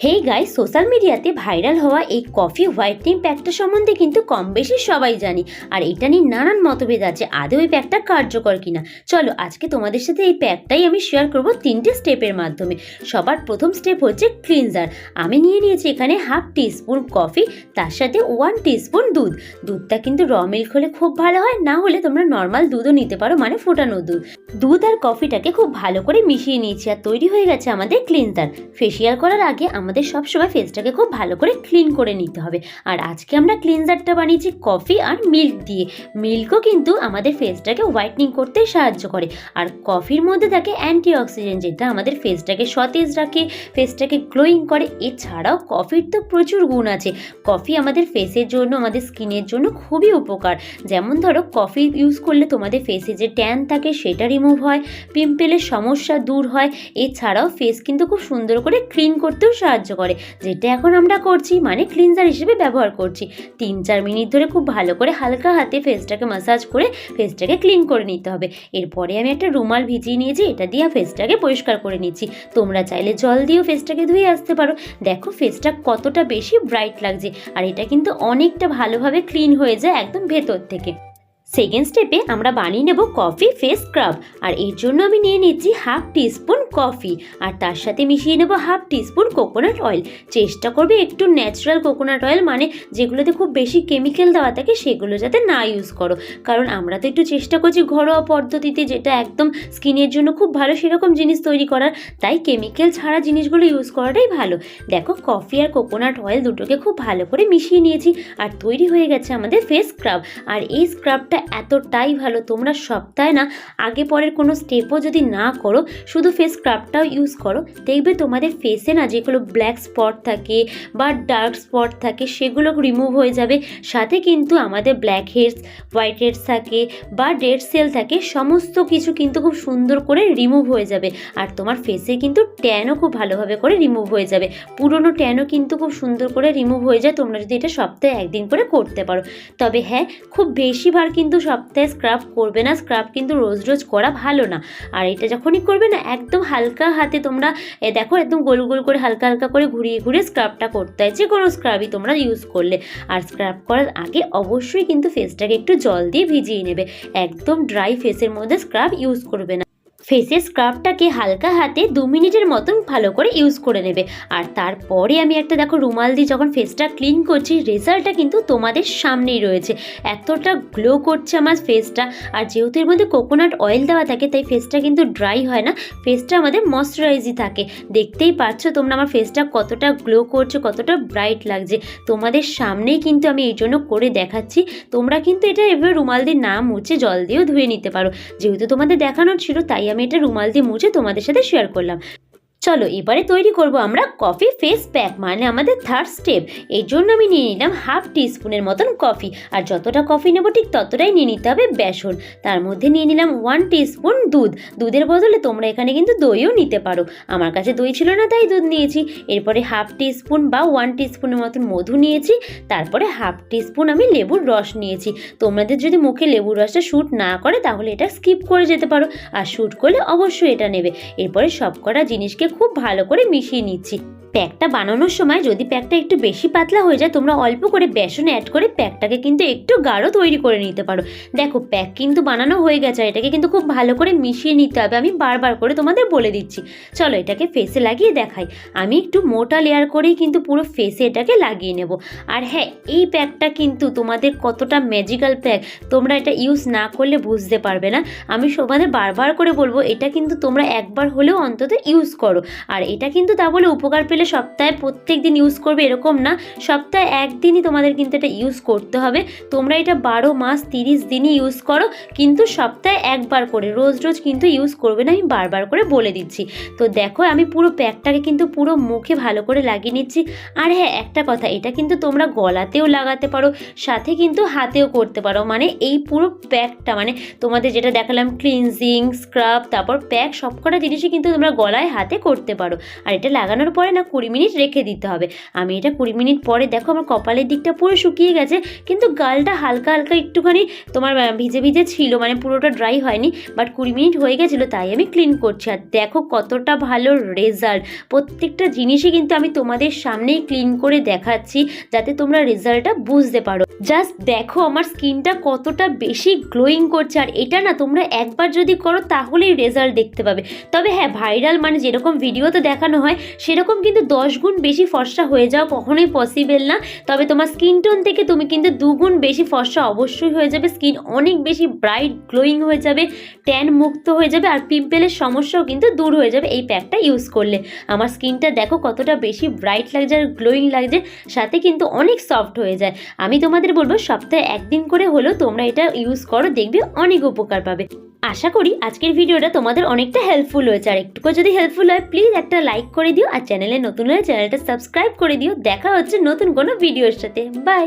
হেই গাই social মিডিয়াতে viral হওয়া এই কফি হোয়াইটনিং প্যাকটা সম্বন্ধে কিন্তু কম বেশি সবাই জানি। আর এটা নিয়ে নানান মতভেদ আছে, আদৌ এই প্যাকটা কার্যকর কিনা? চলো, আজকে তোমাদের সাথে এই প্যাকটাই আমি শেয়ার করব তিনটে স্টেপের মাধ্যমে। সবার প্রথম স্টেপ হচ্ছে ক্লিনজার আমি নিয়ে নিয়েছি এখানে হাফ টিস্পুন কফি তার সাথে ওয়ান টিস্পুন দুধ। দুধটা কিন্তু র মিল্ক হলে খুব ভালো হয়, না হলে তোমরা নর্মাল দুধও নিতে পারো মানে ফোটানো দুধ। দুধ আর কফিটাকে খুব ভালো করে মিশিয়ে নিয়েছি, আর তৈরি হয়ে গেছে আমাদের ক্লিনজার ফেসিয়াল করার আগে আমাদের সবসময় ফেসটাকে খুব ভালো করে ক্লিন করে নিতে হবে। আর আজকে আমরা ক্লিনজারটা বানিয়েছি কফি আর মিল্ক দিয়ে। মিল্কও কিন্তু আমাদের ফেসটাকে হোয়াইটনিং করতে সাহায্য করে। আর কফির মধ্যে থাকে অ্যান্টি অক্সিডেন্ট যেটা আমাদের ফেসটাকে সতেজ রাখে ফেসটাকে গ্লোয়িং করে। এছাড়াও কফির তো প্রচুর গুণ আছে। কফি আমাদের ফেসের জন্য, আমাদের স্কিনের জন্য খুবই উপকার। যেমন ধরো কফি ইউজ করলে তোমাদের ফেসে যে ট্যান থাকে সেটা রিমুভ হয় পিম্পলের সমস্যা দূর হয়। এছাড়াও ফেস কিন্তু খুব সুন্দর করে ক্লিন করতেও সাহায্য করে। যেটা এখন আমরা করছি মানে ক্লিনজার হিসেবে ব্যবহার করছি। তিন, চার মিনিট ধরে খুব ভালো করে হালকা হাতে ফেসটাকে মাসাজ করে ফেসটাকে ক্লিন করে নিতে হবে। এরপরে আমি একটা রুমাল ভিজিয়ে নিয়েছি, এটা দিয়ে ফেসটাকে পরিষ্কার করে নিচ্ছি। তোমরা চাইলে জল দিয়েও ফেসটাকে ধুয়ে আসতে পারো। দেখো ফেসটা কতটা বেশি ব্রাইট লাগছে। আর এটা কিন্তু অনেকটা ভালোভাবে ক্লিন হয়ে যায় একদম ভেতর থেকে। সেকেন্ড স্টেপে আমরা বানিয়ে নেব কফি ফেস স্ক্রাব আর এর জন্য আমি নিয়ে নিচ্ছি হাফ টিস্পুন কফি আর তার সাথে মিশিয়ে নেব হাফ টিস্পুন কোকোনাট অয়েল চেষ্টা করবে একটু ন্যাচারাল কোকোনাট অয়েল মানে যেগুলোতে খুব বেশি কেমিক্যাল দেওয়া থাকে, সেগুলো যাতে না ইউজ করো। কারণ আমরা তো একটু চেষ্টা করছি ঘরোয়া পদ্ধতিতে যেটা একদম স্কিনের জন্য খুব ভালো সেরকম জিনিস তৈরি করার, তাই কেমিক্যাল ছাড়া জিনিসগুলো ইউজ করাটাই ভালো। দেখো কফি আর কোকোনাট অয়েল দুটোকে খুব ভালো করে মিশিয়ে নিয়েছি, আর তৈরি হয়ে গেছে আমাদের ফেস স্ক্রাব আর এই স্ক্রাবটা এতটাই ভালো, তোমরা সপ্তাহে না, আগে পরের কোনো স্টেপও যদি না করো, শুধু ফেস স্ক্রাবটাও ইউজ করো, দেখবে তোমাদের ফেসে না যেগুলো ব্ল্যাক স্পট থাকে বা ডার্ক স্পট থাকে, সেগুলো রিমুভ হয়ে যাবে। সাথে কিন্তু আমাদের ব্ল্যাক হেডস হোয়াইট হেডস থাকে বা ডেড সেল থাকে, সমস্ত কিছু কিন্তু খুব সুন্দর করে রিমুভ হয়ে যাবে। আর তোমার ফেসে কিন্তু ট্যানও খুব ভালোভাবে করে রিমুভ হয়ে যাবে। পুরনো ট্যানও কিন্তু খুব সুন্দর করে রিমুভ হয়ে যায়, তোমরা যদি এটা সপ্তাহে একদিন করে করতে পারো। তবে হ্যাঁ খুব বেশিবার কিন্তু সপ্তাহে স্ক্রাব করবে না স্ক্রাব কিন্তু রোজ রোজ করা ভালো না। আর এটা যখনই করবে না, একদম হালকা হাতে তোমরা দেখো একদম গোল গোল করে হালকা হালকা করে ঘুরিয়ে ঘুরিয়ে স্ক্রাবটা করতে হয়, যে কোনো স্ক্রাবই তোমরা ইউজ করলে। আর স্ক্রাব করার আগে অবশ্যই কিন্তু ফেসটাকে একটু জল দিয়ে ভিজিয়ে নেবে। একদম ড্রাই ফেসের মধ্যে স্ক্রাব ইউজ করবে না। ফেসের স্ক্রাবটাকে হালকা হাতে দু মিনিটের মতন ভালো করে ইউজ করে নেবে। আর তারপরে আমি একটা দেখো রুমাল দিয়ে যখন ফেসটা ক্লিন করছি, রেজাল্টটা কিন্তু তোমাদের সামনেই রয়েছে। এতটা গ্লো করছে আমার ফেসটা। আর যেহেতু এর মধ্যে কোকোনাট অয়েল দেওয়া থাকে, তাই ফেসটা কিন্তু ড্রাই হয় না। ফেসটা আমাদের ময়শ্চারাইজই থাকে। দেখতেই পাচ্ছ তোমরা আমার ফেসটা কতটা গ্লো করছে, কতটা ব্রাইট লাগছে। তোমাদের সামনেই কিন্তু আমি এই জন্য করে দেখাচ্ছি। তোমরা কিন্তু এটা এভাবে রুমাল দিয়ে না মুছে জল দিয়েও ধুয়ে নিতে পারো। যেহেতু তোমাদের দেখানোর ছিল, তাই আমি এটা রুমাল দিয়ে মুছে তোমাদের সাথে শেয়ার করলাম। চলো এবারে তৈরি করব আমরা কফি ফেস প্যাক মানে আমাদের থার্ড স্টেপ এই জন্য আমি নিয়ে নিলাম হাফ টিস্পুনের মতন কফি, আর যতটা কফি নেব ঠিক ততটাই নিয়ে নিতে হবে বেসন। তার মধ্যে নিয়ে নিলাম ওয়ান টিস্পুন দুধ। দুধের বদলে তোমরা এখানে কিন্তু দইও নিতে পারো। আমার কাছে দই ছিল না, তাই দুধ নিয়েছি। এরপরে হাফ টিস্পুন বা ওয়ান টিস্পুনের মতন মধু নিয়েছি। তারপরে হাফ টিস্পুন আমি লেবুর রস নিয়েছি। তোমাদের যদি মুখে লেবুর রসটা শ্যুট না করে, তাহলে এটা স্কিপ করে যেতে পারো। আর শ্যুট করলে অবশ্যই এটা নেবে। এরপরে সব কটা জিনিসকে খুব ভালো করে মিশিয়ে নিচ্ছি। প্যাকটা বানানোর সময় যদি প্যাকটা একটু বেশি পাতলা হয়ে যায়, তোমরা অল্প করে বেসন অ্যাড করে প্যাকটাকে কিন্তু একটু গাঢ় তৈরি করে নিতে পারো। দেখো, প্যাক কিন্তু বানানো হয়ে গেছে এটাকে কিন্তু খুব ভালো করে মিশিয়ে নিতে হবে। আমি বারবার করে তোমাদের বলে দিচ্ছি। চলো এটাকে ফেসে লাগিয়ে দেখাই। আমি একটু মোটা লেয়ার করেই কিন্তু পুরো ফেসে এটাকে লাগিয়ে নেব। আর হ্যাঁ এই প্যাকটা কিন্তু তোমাদের কতটা ম্যাজিক্যাল প্যাক, তোমরা এটা ইউজ না করলে বুঝতে পারবে না। আমি তোমাদের বারবার করে বলব, এটা কিন্তু তোমরা একবার হলেও অন্তত ইউজ করো। আর এটা কিন্তু তা বলে উপকার পেলে সপ্তাহে প্রত্যেক দিন ইউজ করবে এরকম না। সপ্তাহে একদিনই তোমাদের কিন্তু এটা ইউজ করতে হবে। তোমরা এটা বারো মাস, তিরিশ দিনই ইউজ করো। কিন্তু সপ্তাহে একবার করে, রোজ রোজ কিন্তু ইউজ করবে না। আমি বারবার করে বলে দিচ্ছি। তো দেখো, আমি পুরো প্যাকটাকে কিন্তু পুরো মুখে ভালো করে লাগিয়ে নিচ্ছি। আর হ্যাঁ একটা কথা, এটা কিন্তু তোমরা গলাতেও লাগাতে পারো, সাথে কিন্তু হাতেও করতে পারো। মানে এই পুরো প্যাকটা মানে তোমাদের যেটা দেখালাম ক্লিনজিং স্ক্রাব তারপর প্যাক, সবকটা জিনিসই কিন্তু তোমরা গলায়, হাতে করতে পারো। আর এটা লাগানোর পরে না কুড়ি মিনিট রেখে দিতে হবে। আমি এটা কুড়ি মিনিট পরে দেখো আমার কপালের দিকটা পুরো শুকিয়ে গেছে, কিন্তু গালটা হালকা হালকা একটুখানি তোমার ভিজে ভিজে ছিল মানে পুরোটা ড্রাই হয়নি বাট কুড়ি মিনিট হয়ে গেছিল, তাই আমি ক্লিন করছি। আর দেখো কতটা ভালো রেজাল্ট প্রত্যেকটা জিনিসই কিন্তু আমি তোমাদের সামনেই ক্লিন করে দেখাচ্ছি, যাতে তোমরা রেজাল্টটা বুঝতে পারো। জাস্ট দেখো আমার স্কিনটা কতটা বেশি গ্লোয়িং করছে, আর এটা না তোমরা একবার যদি করো, তাহলেই রেজাল্ট দেখতে পাবে। তবে হ্যাঁ ভাইরাল মানে যেরকম ভিডিওতে দেখানো হয়, সেরকম কিন্তু দশ গুণ বেশি ফর্সা হয়ে যাওয়া কখনোই পসিবল না। তবে তোমার স্কিন টোন থেকে তুমি কিন্তু দুগুণ বেশি ফর্সা অবশ্যই হয়ে যাবে। স্কিন অনেক বেশি ব্রাইট গ্লোয়িং হয়ে যাবে ট্যান মুক্ত হয়ে যাবে আর পিম্পলের সমস্যাও কিন্তু দূর হয়ে যাবে এই প্যাকটা ইউজ করলে। আমার স্কিনটা দেখো কতটা বেশি ব্রাইট লাগছে আর গ্লোয়িং লাগছে, সাথে কিন্তু অনেক সফট হয়ে যায়। আমি তোমাদের বলব সপ্তাহে একদিন করে হলেও তোমরা এটা ইউজ করো, দেখবে অনেক উপকার পাবে। আশা করি আজকের ভিডিওটা তোমাদের অনেকটা হেল্পফুল হয়েছে। আর একটুকু যদি হেল্পফুল হয় প্লিজ একটা লাইক করে দিও, আর চ্যানেলে নতুন হলে চ্যানেলটা সাবস্ক্রাইব করে দিও। দেখা হচ্ছে নতুন কোনো ভিডিওর সাথে। বাই